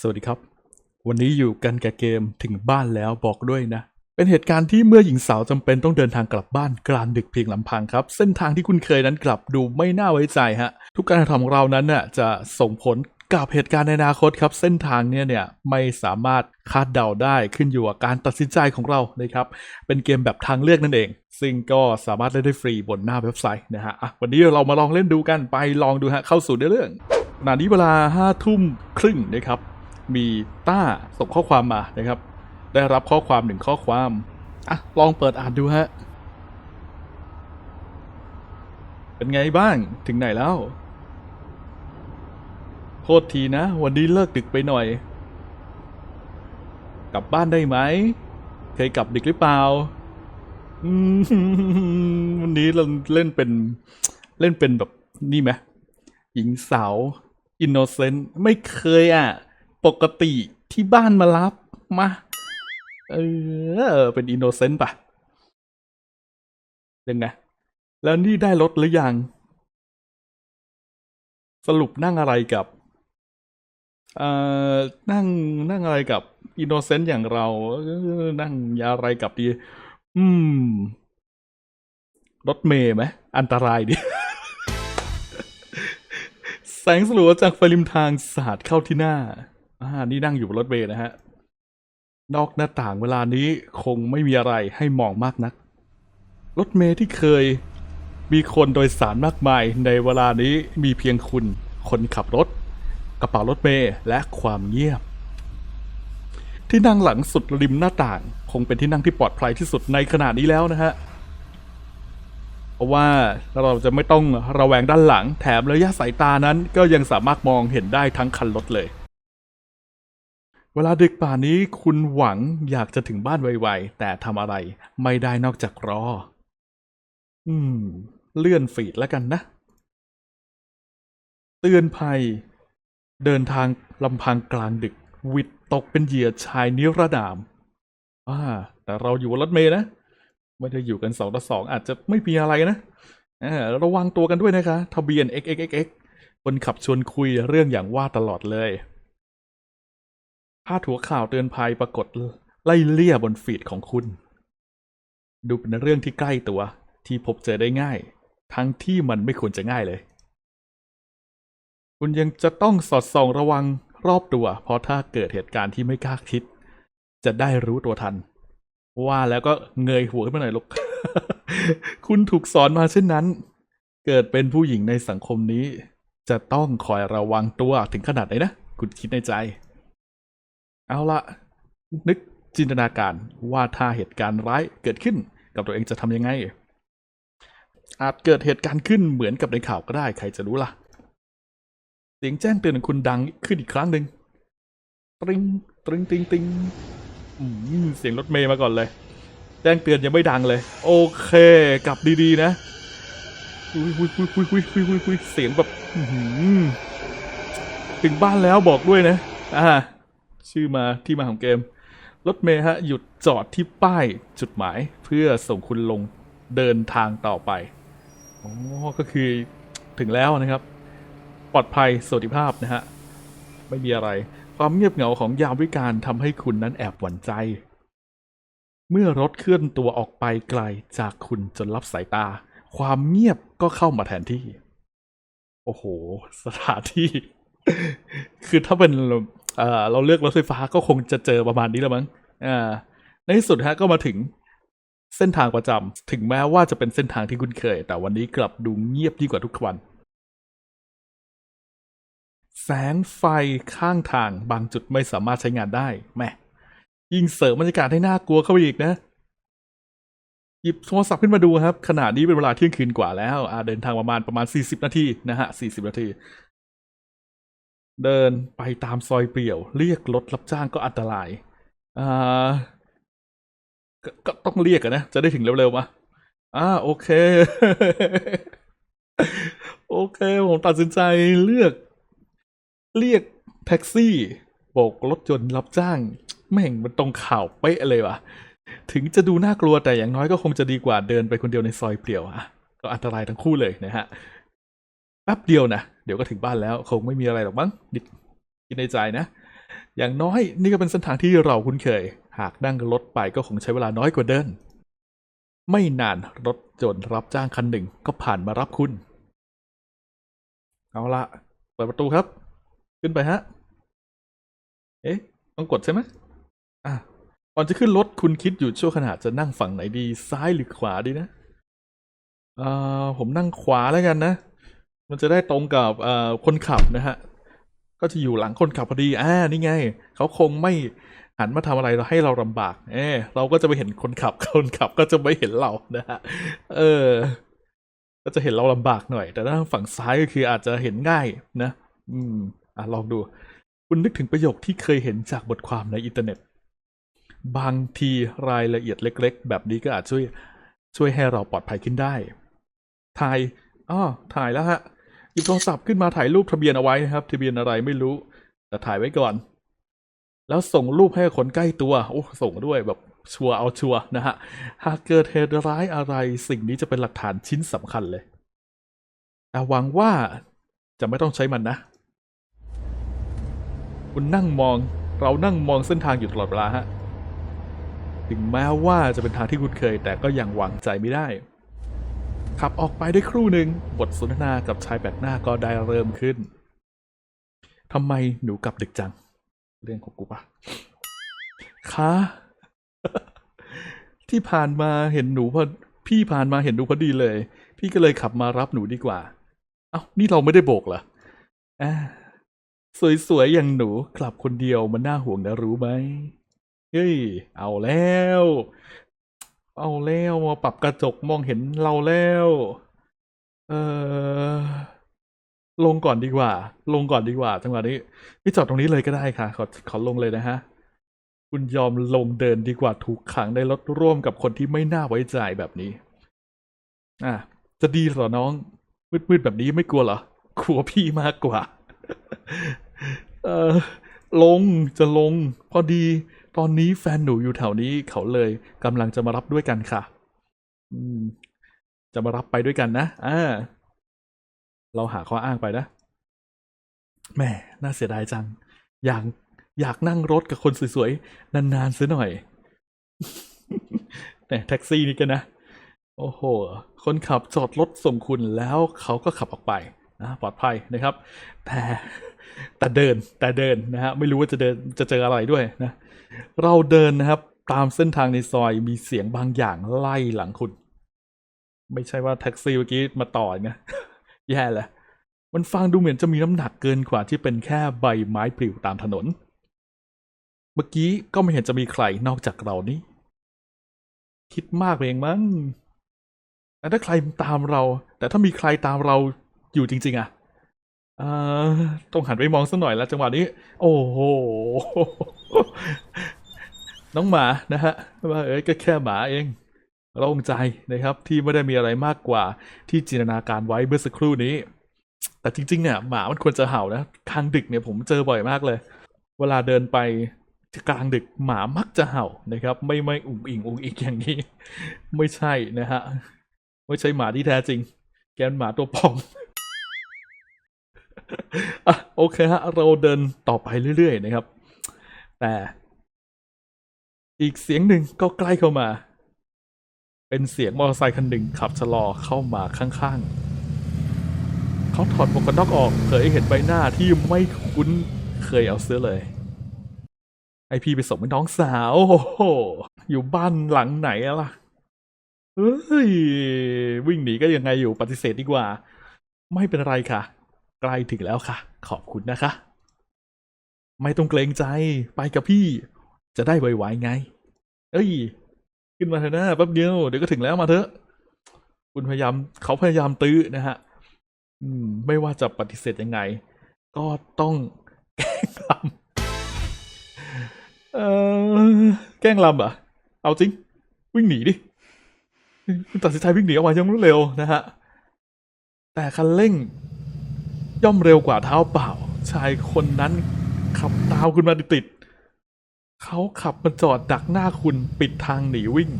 สวัสดีครับ วันนี้อยู่กันกับเกมถึงบ้านแล้วบอกด้วยนะ เป็นเหตุการณ์ที่เมื่อหญิงสาวจำเป็นต้องเดินทางกลับบ้านกลางดึกเพียงลำพังครับ เส้นทางที่คุณเคยนั้นกลับดูไม่น่าไว้ใจฮะ ทุกการกระทำของเรานั้นน่ะจะส่งผลกับเหตุการณ์ในอนาคตครับ เส้นทางเนี่ยเนี่ยไม่สามารถคาดเดาได้ขึ้นอยู่กับการตัดสินใจของเรานะครับ เป็นเกมแบบทางเลือกนั่นเอง ซึ่งก็สามารถเล่นได้ฟรีบนหน้าเว็บไซต์นะฮะะวันนี้เรามาลองเล่นดูกันไปลองดูฮะเข้าสู่เรื่องขณะนี้เวลาห้าทุ่มครึ่งนะครับ มีต้าส่งข้อความมานะครับ ได้รับข้อความหนึ่งข้อความอะลองเปิดอ่านดูฮะ เป็นไงบ้างถึงไหนแล้ว โทษทีนะ วันนี้เลิกดึกไปหน่อย กลับบ้านได้ไหม เคยกลับดึกหรือเปล่าวันนี้เราเล่นเป็นเล่นเป็นแบบนี่ไหมหญิงสาว อินโนเซนต์ ไม่เคยอะ ปกติที่บ้านมารับมา เออ เป็นอินโนเซนต์ปะยังไงแล้วนี่ได้รถหรือยัง สรุปนั่งอะไรกับเอ่อนั่งนั่งอะไรกับอินโนเซนต์อย่างเรานั่งยาอะไรกับดี อืม รถเมย์ไหมอันตรายดิ แสงสลัวจากไฟริมทางสาดเข้าที่หน้า อ่า นี่นั่งอยู่บนรถเมย์นะฮะ นอกหน้าต่างเวลานี้คงไม่มีอะไรให้มองมากนัก รถเมย์ที่เคยมีคนโดยสารมากมาย ในเวลานี้มีเพียงคุณ คนขับรถ กระเป๋ารถเมย์และความเงียบ ที่นั่งหลังสุดริมหน้าต่าง คงเป็นที่นั่งที่ปลอดภัยที่สุดในขณะนี้แล้วนะฮะเพราะว่าเราจะไม่ต้องระแวงด้านหลัง แถมระยะสายตานั้นก็ยังสามารถมองเห็นได้ทั้งคันรถเลย เวลาดึกป่านนี้คุณหวังอยากจะถึงบ้านไวๆ แต่ทำอะไรไม่ได้นอกจากรอ อืม เลื่อนฟีดแล้วกันนะ เตือนภัย เดินทางลำพังกลางดึก วิดตกเป็นเหยื่อชายนิรนาม อ่า แต่เราอยู่รถเมล์นะ ไม่ได้อยู่กันสองต่อสองอาจจะไม่มีอะไรนะระวังตัวกันด้วยนะคะ ทะเบียน xxx คนขับชวนคุยเรื่องอย่างว่าตลอดเลยาดหัวข่าวเตือนภัยปรากฏไล่เลี่ยบนฟีดของคุณ ดูเป็นเรื่องที่ใกล้ตัวที่พบเจอได้ง่าย ทั้งที่มันไม่ควรจะง่ายเลย คุณยังจะต้องสอดส่องระวังรอบตัว เพราะถ้าเกิดเหตุการณ์ที่ไม่คาดคิด จะได้รู้ตัวทัน ว่าแล้วก็เงยหัวขึ้นมาหน่อยลูก คุณถูกสอนมาเช่นนั้น เกิดเป็นผู้หญิงในสังคมนี้ จะต้องคอยระวังตัวถึงขนาดไหนนะ คุณคิดในใจ เอาละนึกจินตนาการว่าถ้าเหตุการณ์ร้ายเกิดขึ้นกับตัวเองจะทำยังไง อาจเกิดเหตุการณ์ขึ้นเหมือนกับในข่าวก็ได้ใครจะรู้ล่ะ เสียงแจ้งเตือนของคุณดังขึ้นอีกครั้งหนึ่งตริงตริงติงติงเสียงรถเมย์มาก่อนเลย แจ้งเตือนยังไม่ดังเลย โอเคกลับดีๆนะอุ้ยอุ้ยอุ้ยอุ้ยอุ้ยอุ้ยอุ้ยเสียงแบบถึงบ้านแล้วบอกด้วยนะ อ่า ชื่อมาที่มาของเกม รถเมย์ฮะ หยุดจอดที่ป้ายจุดหมาย เพื่อส่งคุณลงเดินทางต่อไปอ๋อก็คือถึงแล้วนะครับ ปลอดภัยสวัสดิภาพนะฮะ ไม่มีอะไร ความเงียบเหงาของยามวิการทำให้คุณนั้นแอบหวั่นใจ เมื่อรถเคลื่อนตัวออกไปไกลจากคุณจนรับสายตา ความเงียบก็เข้ามาแทนที่ โอ้โห สถานที่ คือถ้าเป็น เอ่อเราเลือกรถไฟฟ้าก็คงจะเจอประมาณนี้แล้วมั้งอ่าในที่สุดฮะก็มาถึงเส้นทางประจำถึงแม้ว่าจะเป็นเส้นทางที่คุณเคย แต่วันนี้กลับดูเงียบยิ่งกว่าทุกวัน แสงไฟข้างทางบางจุดไม่สามารถใช้งานได้แหม่ยิ่งเสริมบรรยากาศให้น่ากลัวเข้าไปอีกนะหยิบโทรศัพท์ขึ้นมาดูครับขณะนี้เป็นเวลาเที่ยงคืนกว่าแล้วอาเดินทางประมาณประมาณสี่สิบนาทีนะฮะสี่สิบนาที เดินไปตามซอยเปลี่ยว เรียกรถรับจ้างก็อันตรายอ่าก็ก็ต้องเรียกอะนะ จะได้ถึงเร็วๆมาอ่าโอเค โอเค ผมตัดสินใจเลือก เรียกแท็กซี่โบกรถยนต์รับจ้าง แม่งมันตรงข่าวเป๊ะเลยว่ะ ถึงจะดูน่ากลัวแต่อย่างน้อยก็คงจะดีกว่าเดินไปคนเดียวในซอยเปลี่ยวอะก็อันตรายทั้งคู่เลยนะฮะแป๊บเดียวนะ เดี๋ยวก็ถึงบ้านแล้ว คงไม่มีอะไรหรอกมั้งนิดคิดในใจนะ อย่างน้อยนี่ก็เป็นเส้นทางที่เราคุ้นเคย หากนั่งรถไปก็คงใช้เวลาน้อยกว่าเดิน ไม่นานรถจนรับจ้างคันหนึ่งก็ผ่านมารับคุณ เอาละเปิดประตูครับ ขึ้นไปฮะ เอ๊ะ ต้องกดใช่ไหมอะก่อนจะขึ้นรถคุณคิดอยู่ชั่วขณะจะนั่งฝั่งไหนดีซ้ายหรือขวาดีนะอ่อผมนั่งขวาแล้วกันนะ มันจะได้ตรงกับเอ่อคนขับนะฮะ ก็จะอยู่หลังคนขับพอดีอ่านี่ไง เขาคงไม่หันมาทำอะไรเราให้เราลำบาก เออเราก็จะไปเห็นคนขับ คนขับก็จะไม่เห็นเรานะฮะ เออ ก็จะเห็นเราลำบากหน่อย แต่ถ้าฝั่งซ้ายก็คืออาจจะเห็นง่ายนะ อืม อะลองดู คุณนึกถึงประโยคที่เคยเห็นจากบทความในอินเทอร์เน็ต บางทีรายละเอียดเล็ก ๆ แบบนี้ก็อาจช่วย ช่วยให้เราปลอดภัยขึ้นได้ ถ่ายอ้อถ่ายแล้วฮะ ยิบโทรศัพท์ขึ้นมาถ่ายรูปทะเบียนเอาไว้นะครับ ทะเบียนอะไรไม่รู้ แต่ถ่ายไว้ก่อน แล้วส่งรูปให้คนใกล้ตัว โอ้ส่งด้วยแบบชัวเอาชัวนะฮะ หากเกิดเหตุร้ายอะไรสิ่งนี้จะเป็นหลักฐานชิ้นสำคัญเลยแต่หวังว่าจะไม่ต้องใช้มันนะ คุณนั่งมองเรานั่งมองเส้นทางอยู่ตลอดเวลาฮะ ถึงแม้ว่าจะเป็นทางที่คุณเคย แต่ก็ยังวางใจไม่ได้ ขับออกไปได้ครู่หนึ่งบทสนทนากับชายแปลกหน้าก็ได้เริ่มขึ้นทำไมหนูกลับดึกจัง เรื่องของกูปะคะที่ผ่านมาเห็นหนูพอพี่ผ่านมาเห็นหนูพอดีเลย พี่ก็เลยขับมารับหนูดีกว่า เอ้านี่เราไม่ได้โบกเหรออ่าสวยๆอย่างหนูกลับคนเดียวมันน่าห่วงนะรู้ไหมเฮ้ย เอาแล้ว เอาแล้วมาปรับกระจกมองเห็นเราแล้ว เออลงก่อนดีกว่า ลงก่อนดีกว่าจังหวะนี้พี่จอดตรงนี้เลยก็ได้ค่ะ ขอขอลงเลยนะฮะ คุณยอมลงเดินดีกว่าถูกขังในรถร่วมกับคนที่ไม่น่าไว้ใจแบบนี้ อะ จะดีหรอน้อง มืดๆแบบนี้ไม่กลัวเหรอกลัวพี่มากกว่า เออลงจะลง พอดี ตอนนี้แฟนหนูอยู่แถวนี้เขาเลยกำลังจะมารับด้วยกันค่ะ อืม จะมารับไปด้วยกันนะอ่าเราหาข้ออ้างไปนะแหม่น่าเสียดายจัง อยากอยากนั่งรถกับคนสวยๆ นานๆเสียหน่อย แต่แท็กซี่นี่กันนะ โอ้โห คนขับจอดรถส่งคุณแล้วเขาก็ขับออกไปนะปลอดภัยนะครับ แต่แต่เดินแต่เดินนะฮะไม่รู้ว่าจะเดินจะเจออะไรด้วยนะ เราเดินนะครับ ตามเส้นทางในซอยมีเสียงบางอย่างไล่หลังคุณ ไม่ใช่ว่าแท็กซี่เมื่อกี้มาต่อยนะ แย่เลยมันฟังดูเหมือนจะมีน้ำหนักเกินกว่าที่เป็นแค่ใบไม้ปลิวตามถนน เมื่อกี้ก็ไม่เห็นจะมีใครนอกจากเรานี่ คิดมากเองมั้งแต่ถ้าใครตามเรา แต่ถ้ามีใครตามเราอยู่จริง ๆ อะ เอ่อต้องหันไปมองสักหน่อยแล้วจังหวะนี้ โอ้โห น้องหมานะฮะว่าเอ้ยก็แค่หมาเองโล่งใจนะครับ ที่ไม่ได้มีอะไรมากกว่าที่จินตนาการไว้เมื่อสักครู่นี้ แต่จริงๆเนี่ยหมามันควรจะเห่านะกลางดึกเนี่ยผมเจอบ่อยมากเลย เวลาเดินไปกลางดึกหมามักจะเห่านะครับ ไม่ไม่อุ๋งอิงอุ๋งอิงอย่างนี้ ไม่ใช่นะฮะไม่ใช่หมาที่แท้จริง แกนหมาตัวปลอมอะโอเคฮะเราเดินต่อไปเรื่อยๆนะครับ แต่อีกเสียงหนึ่งก็ใกล้เข้ามา เป็นเสียงมอเตอร์ไซค์คันหนึ่งขับชะลอเข้ามาข้างๆ เขาถอดหมวกกันน็อกออกเผยเห็นใบหน้าที่ไม่คุ้นเคยเอาเสื้อเลย ไอพี่ไปส่งน้องสาวโอ้โหอยู่บ้านหลังไหนล่ะ เฮ้ย วิ่งหนีก็ยังไงอยู่ปฏิเสธดีกว่า ไม่เป็นไรค่ะ ใกล้ถึงแล้วค่ะ ขอบคุณนะคะ ไม่ต้องเกรงใจไปกับพี่ จะได้ไวๆไง เอ้ย ขึ้นมาเถอะนะแป๊บเดียวเดี๋ยวก็ถึงแล้วมาเถอะ คุณพยายามเขาพยายามตื้อนะฮะ อืม ไม่ว่าจะปฏิเสธยังไง ก็ต้องแกล้งลำเออแกล้งลำอะ เอาจริง วิ่งหนีดิคุณตัดสินใจวิ่งหนีออกมาอยังรวดเร็วนะฮะ แต่คันเร่ง ย่อมเร็วกว่าเท้าเปล่า ชายคนนั้น ขับตามคุณมาติดๆเขาขับมาจอดดักหน้าคุณปิดทางหนีวิ่ง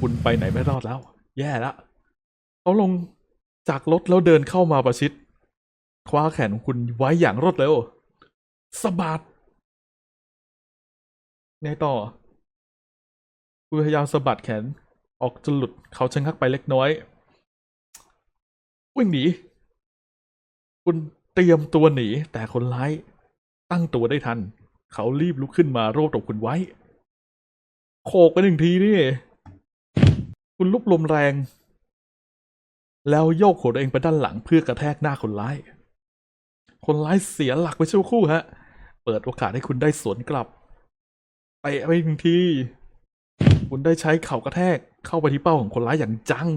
คุณไปไหนไม่รอดแล้ว แย่แล้วเขาลงจากรถแล้วเดินเข้ามาประชิด คว้าแขนของคุณไว้อย่างรวดเร็วสะบัดไงต่อคุณพยายามสะบัดแขนออกจนหลุดเขาชะงักไปเล็กน้อย วิ่งหนี คุณเตรียมตัวหนีแต่คนร้าย ตั้งตัวได้ทัน เขารีบลุกขึ้นมาโรบตบคุณไว้ โขกไปหนึ่งทีนี่ คุณลุกลมแรง แล้วโยกหัวตัวเองไปด้านหลังเพื่อกระแทกหน้าคนร้าย คนร้ายเสียหลักไปชั่วครู่ฮะ เปิดโอกาสให้คุณได้สวนกลับไปไปหนึ่งที คุณได้ใช้เข่ากระแทกเข้าไปที่เป้าของคนร้ายอย่างจัง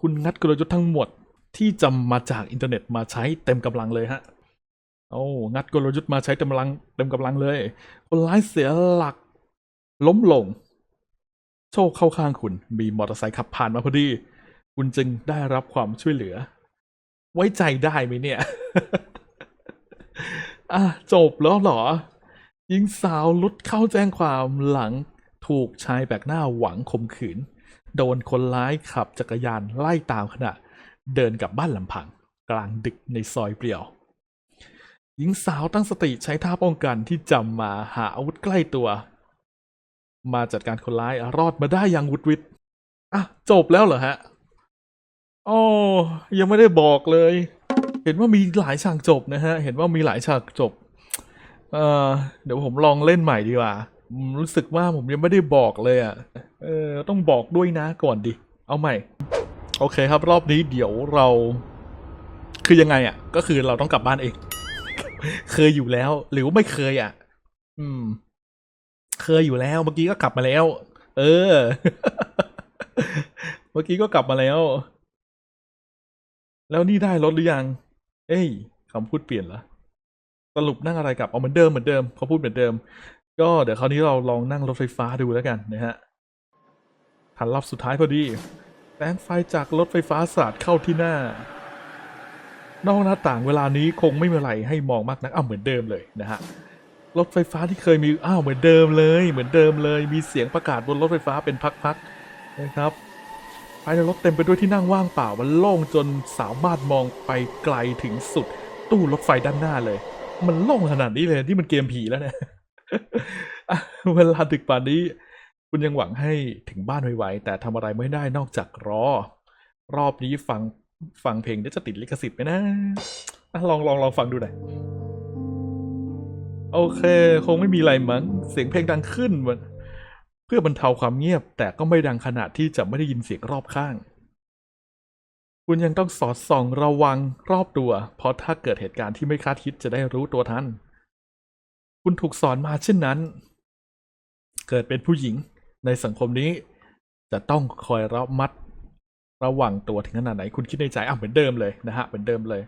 คุณงัดกลยุทธ์ทั้งหมดที่จำมาจากอินเทอร์เน็ตมาใช้เต็มกำลังเลยฮะ โอ้งัดกลยุทธ์มาใช้เต็มกำลังเต็มกำลังเลย คนร้ายเสียหลัก ล้มลง โชคเข้าข้างคุณ มีมอเตอร์ไซค์ขับผ่านมาพอดี คุณจึงได้รับความช่วยเหลือ ไว้ใจได้ไหมเนี่ย อะ จบแล้วเหรอหญิงสาวลุดเข้าแจ้งความหลังถูกชายแปลกหน้าหวังข่มขืน โดนคนร้ายขับจักรยานไล่ตามขณะ เดินกลับบ้านลำพัง กลางดึกในซอยเปลี่ยว หญิงสาวตั้งสติใช้ท่าป้องกันที่จำมาหาอาวุธใกล้ตัว มาจัดการคนร้ายรอดมาได้อย่างวุดวิดอะ จบแล้วเหรอฮะอ๋อยังไม่ได้บอกเลย เห็นว่ามีหลายฉากจบนะฮะ เห็นว่ามีหลายฉากจบ เอ่อเดี๋ยวผมลองเล่นใหม่ดีกว่า รู้สึกว่าผมยังไม่ได้บอกเลยอะ เออ ต้องบอกด้วยนะก่อนดิ เอาใหม่ โอเคครับ รอบนี้เดี๋ยวเรา คือยังไงอะ ก็คือเราต้องกลับบ้านเอง เคยอยู่แล้ว หรือว่าไม่เคยอะ อืม เคยอยู่แล้วเมื่อกี้ก็กลับมาแล้ว เออ เมื่อกี้ก็กลับมาแล้ว แล้วนี่ได้รถหรือยัง เอ้ยคำพูดเปลี่ยนละสรุปนั่งอะไรกลับเอาเหมือนเดิมเหมือนเดิมเขาพูดเหมือนเดิม ก็เดี๋ยวคราวนี้เราลองนั่งรถไฟฟ้าดูแล้วกันนะฮะหันรอบสุดท้ายพอดีแสงไฟจากรถไฟฟ้าสาดเข้าที่หน้า นอกหน้าต่างเวลานี้คงไม่มีอะไรให้มองมากนักอ้าวเหมือนเดิมเลยนะฮะรถไฟฟ้าที่เคยมีอ้าวเหมือนเดิมเลย เหมือนเดิมเลย มีเสียงประกาศบนรถไฟฟ้าเป็นพักๆนะครับภายในรถเต็มไปด้วยที่นั่งว่างเปล่ามันโล่งจนสามารถมองไปไกลถึงสุด ตู้รถไฟด้านหน้าเลย มันโล่งขนาดนี้เลยที่มันเกมผีแล้วเนี่ยเวลาดึกป่านนี้ คุณยังหวังให้ถึงบ้านไวๆแต่ทำอะไรไม่ได้นอกจากรอ รอบนี้ฟัง ฟังเพลงเดี๋ยวจะติดลิขสิทธิ์ไหมนะอะลองลองลองฟังดูหน่อยโอเค คงไม่มีอะไรมั้ง เสียงเพลงดังขึ้นมันเพื่อบรรเทาความเงียบ แต่ก็ไม่ดังขนาดที่จะไม่ได้ยินเสียงรอบข้าง คุณยังต้องสอดส่องระวังรอบตัว เพราะถ้าเกิดเหตุการณ์ที่ไม่คาดคิดจะได้รู้ตัวทันคุณถูกสอนมาเช่นนั้น เกิดเป็นผู้หญิงในสังคมนี้ จะต้องคอยระมัด ระวังตัวถึงขนาดไหนคุณคิดในใจอะเหมือนเดิมเลยนะฮะเหมือนเดิมเลย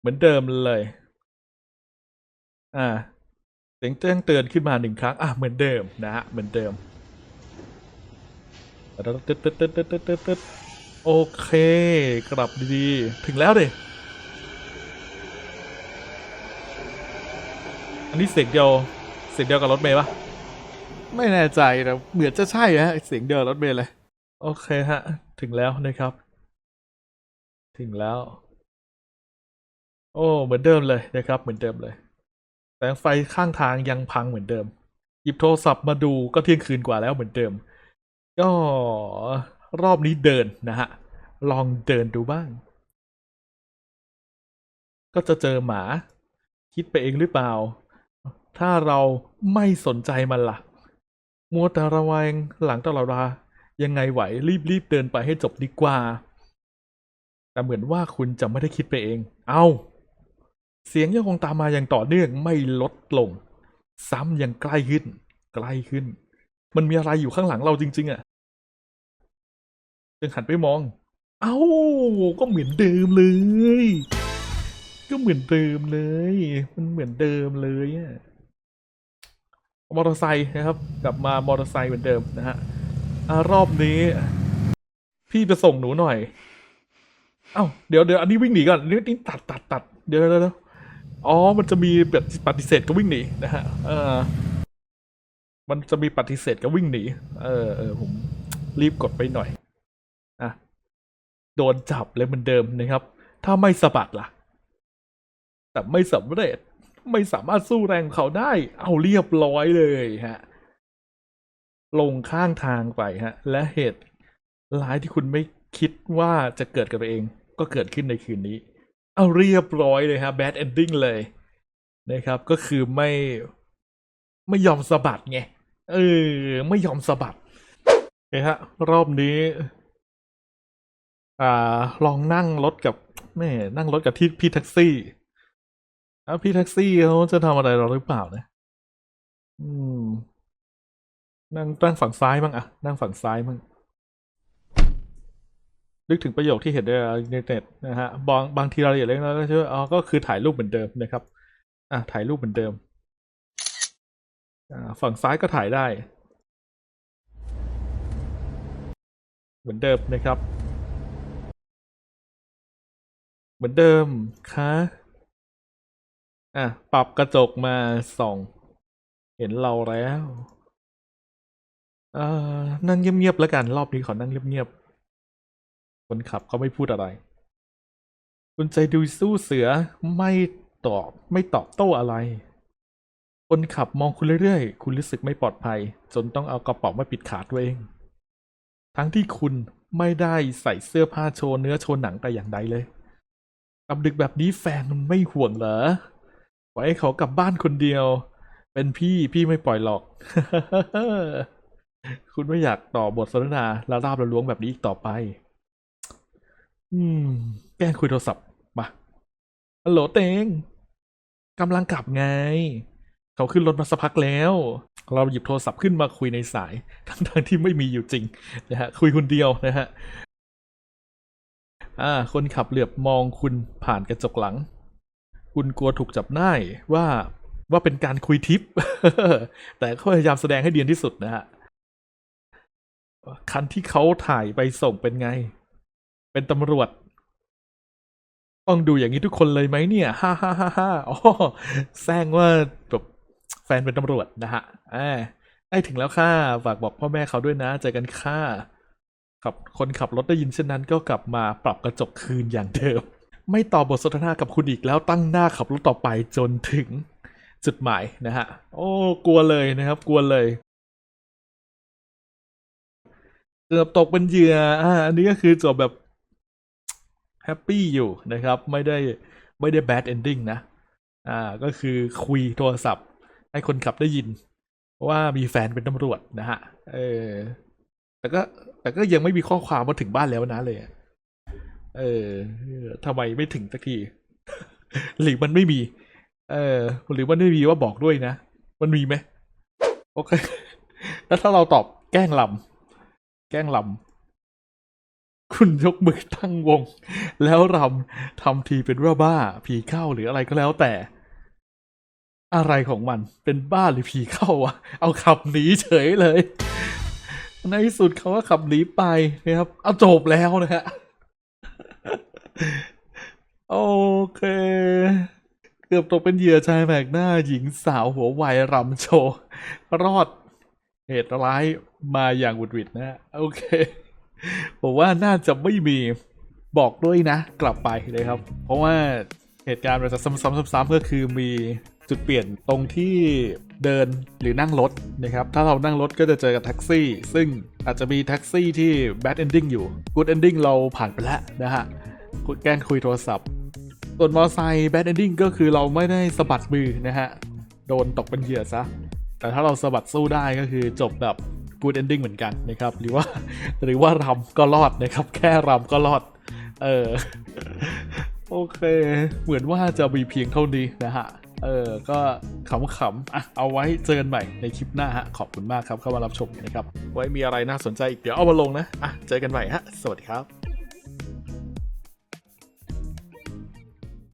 เหมือนเดิมเลย อ่าเสียงแจ้งเตือนขึ้นมาหนึ่งครั้งอะเหมือนเดิมนะฮะเหมือนเดิมตึ๊ดตึ๊ดตึ๊ดตึ๊ดตึ๊ดตึ๊ดตึ๊ดโอเค กลับดีๆ ถึงแล้วเดยอันนี้เสียงเดียว เสียงเดียวกับรถเมย์ปะไม่แน่ใจแต่เหมือนจะใช่ฮะเสียงเดียวรถเมย์เลย โอเคฮะ ถึงแล้วนะครับ ถึงแล้ว โอ้เหมือนเดิมเลยนะครับ เหมือนเดิมเลยแสงไฟข้างทางยังพังเหมือนเดิม หยิบโทรศัพท์มาดูก็เที่ยงคืนกว่าแล้วเหมือนเดิม ก็รอบนี้เดินนะฮะ ลองเดินดูบ้าง ก็จะเจอหมา คิดไปเองหรือเปล่า ถ้าเราไม่สนใจมันล่ะ มัวแต่ระแวงหลังตลอดเวลา ยังไงไหวรีบๆเดินไปให้จบดีกว่า แต่เหมือนว่าคุณจะไม่ได้คิดไปเอง เอาเสียงยังคงตามมาอย่างต่อเนื่องไม่ลดลง ซ้ำยังใกล้ขึ้น ใกล้ขึ้น มันมีอะไรอยู่ข้างหลังเราจริง ๆอะจึงหันไปมอง เอ้าก็เหมือนเดิมเลย ก็เหมือนเดิมเลย มันเหมือนเดิมเลยอะมอเตอร์ไซค์นะครับ กลับมามอเตอร์ไซค์เหมือนเดิมนะฮะ รอบนี้ พี่ไปส่งหนูหน่อย เอ้าเดี๋ยวเดี๋ยวอันนี้วิ่งหนีก่อนนี่นี่ตัดตัดตัดเดี๋ยวเดี๋ยวเดี๋ยวอ๋อ มันจะมีแบบปฏิเสธก็วิ่งหนีนะฮะ เออ มันจะมีปฏิเสธก็วิ่งหนี เออเออผมรีบกดไปหน่อยอะโดนจับเลยเหมือนเดิมนะครับ ถ้าไม่สะบัดล่ะ แต่ไม่สำเร็จ ไม่สามารถสู้แรงเขาได้ เอาเรียบร้อยเลยฮะ ลงข้างทางไปฮะ และเหตุร้ายที่คุณไม่คิดว่าจะเกิดกับตัวเอง ก็เกิดขึ้นในคืนนี้ เอาเรียบร้อยเลยฮะ bad ending เลยนะครับ ก็คือไม่ไม่ยอมสะบัดไงเออ ไม่ยอมสะบัดโอเคฮะ รอบนี้ อ่า ลองนั่งรถกับแม่นั่งรถกับที่พี่แท็กซี่อะพี่แท็กซี่เขาจะทำอะไรเราหรือเปล่านะ อืม นั่งนั่งฝั่งซ้ายบ้างอะนั่งฝั่งซ้ายบ้างนึกถึงประโยคที่เห็นในอินเทอร์เน็ตนะฮะบางบางทีรายละเอียดเล็กน้อยก็เชื่ออ๋อก็คือถ่ายรูปเหมือนเดิมนะครับ อะถ่ายรูปเหมือนเดิมอ่าฝั่งซ้ายก็ถ่ายได้ เหมือนเดิมนะครับ เหมือนเดิมคะอะปรับกระจกมาส่อง เห็นเราแล้ว เออนั่งเงียบๆแล้วกัน รอบนี้ขอนั่งเงียบๆคนขับเขาไม่พูดอะไร คุณใจดูสู้เสือไม่ตอบไม่ตอบโต้อะไร คนขับมองคุณเรื่อยๆ คุณรู้สึกไม่ปลอดภัย จนต้องเอากระเป๋ามาปิดขาตัวเอง ทั้งที่คุณไม่ได้ใส่เสื้อผ้าโชว์เนื้อโชว์หนังแต่อย่างใดเลยกลับดึกแบบนี้แฟนไม่ห่วงเหรอปล่อยให้เขากลับบ้านคนเดียว เป็นพี่พี่ไม่ปล่อยหรอก คุณไม่อยากต่อบทสนทนาและราบระล้วงแบบนี้อีกต่อไป อืม แกล้งคุยโทรศัพท์มาฮัลโหลเตงกำลังกลับไง เขาขึ้นรถมาสักพักแล้ว เราหยิบโทรศัพท์ขึ้นมาคุยในสาย ทั้งๆที่ไม่มีอยู่จริงนะฮะ คุยคนเดียวนะฮะ อ่า คนขับเหลือบมองคุณผ่านกระจกหลัง คุณกลัวถูกจับได้ว่าว่าเป็นการคุยทิป แต่ก็พยายามแสดงให้เดียนที่สุดนะฮะ คันที่เขาถ่ายไปส่งเป็นไง เป็นตำรวจ ต้องดูอย่างนี้ทุกคนเลยไหมเนี่ยฮ่าฮ่าฮ่าฮ่าอ๋อแซงว่าแบบแฟนเป็นตำรวจนะฮะอ่าได้ถึงแล้วค่ะ ฝากบอกพ่อแม่เขาด้วยนะเจอกันค่ะขับคนขับรถได้ยินเช่นนั้นก็กลับมาปรับกระจกคืนอย่างเดิม ไม่ตอบบทสนทนากับคุณอีกแล้วตั้งหน้าขับรถต่อไปจนถึงจุดหมายนะฮะ โอ้ กลัวเลยนะครับ กลัวเลย เกือบตกเป็นเหยื่ออ่าอันนี้ก็คือจบแบบแฮปปี้อยู่นะครับ ไม่ได้ไม่ได้แบดเอนดิ้งนะ อ่าก็คือคุยโทรศัพท์ ให้คนขับได้ยิน ว่ามีแฟนเป็นตำรวจนะฮะ เออ แต่ก็แต่ก็ยังไม่มีข้อความว่าถึงบ้านแล้วนะเลยเออทำไมไม่ถึงสักที หรือมันไม่มี เออ หรือมันไม่มีว่าบอกด้วยนะ มันมีไหมโอเค แล้วถ้าเราตอบแกล้งลำ แกล้งลำคุณยกมือตั้งวง แล้วรำทำทีเป็นว่าบ้า ผีเข้าหรืออะไรก็แล้วแต่ อะไรของมันเป็นบ้าหรือผีเข้าวะเอาขับหนีเฉยเลย ในที่สุดเขาก็ขับหนีไปนะครับ เอาจบแล้วนะฮะโอเค เกือบตกเป็นเหยื่อชายแปลกหน้าหญิงสาวหัวไวรำโชว์รอดเหตุร้าย มาอย่างหวุดหวิดนะ โอเค ผมว่าน่าจะไม่มีบอกด้วยนะ กลับไปนะครับ เพราะว่าเหตุการณ์มันจะซ้ำๆๆก็คือมีจุดเปลี่ยนตรงที่เดินหรือนั่งรถนะครับ ถ้าเรานั่งรถก็จะเจอกับแท็กซี่ ซึ่งอาจจะมีแท็กซี่ที่ bad ending อยู่ good ending เราผ่านไปแล้วนะฮะแกล้งคุยโทรศัพท์ ส่วนมอไซค์ bad ending ก็คือเราไม่ได้สะบัดมือนะฮะ โดนตกเป็นเหยื่อซะ แต่ถ้าเราสะบัดสู้ได้ก็คือจบแบบ good ending เหมือนกันนะครับ หรือว่า หรือว่ารำก็รอดนะครับ แค่รำก็รอด เออ โอเค เหมือนว่าจะมีเพียงเท่านี้นะฮะ เออ ก็ขำๆอะเอาไว้เจอกันใหม่ในคลิปหน้าฮะ ขอบคุณมากครับเข้ามารับชมนะครับ ไว้มีอะไรน่าสนใจอีกเดี๋ยวเอามาลงนะ อะ เจอกันใหม่ฮะ สวัสดีครับ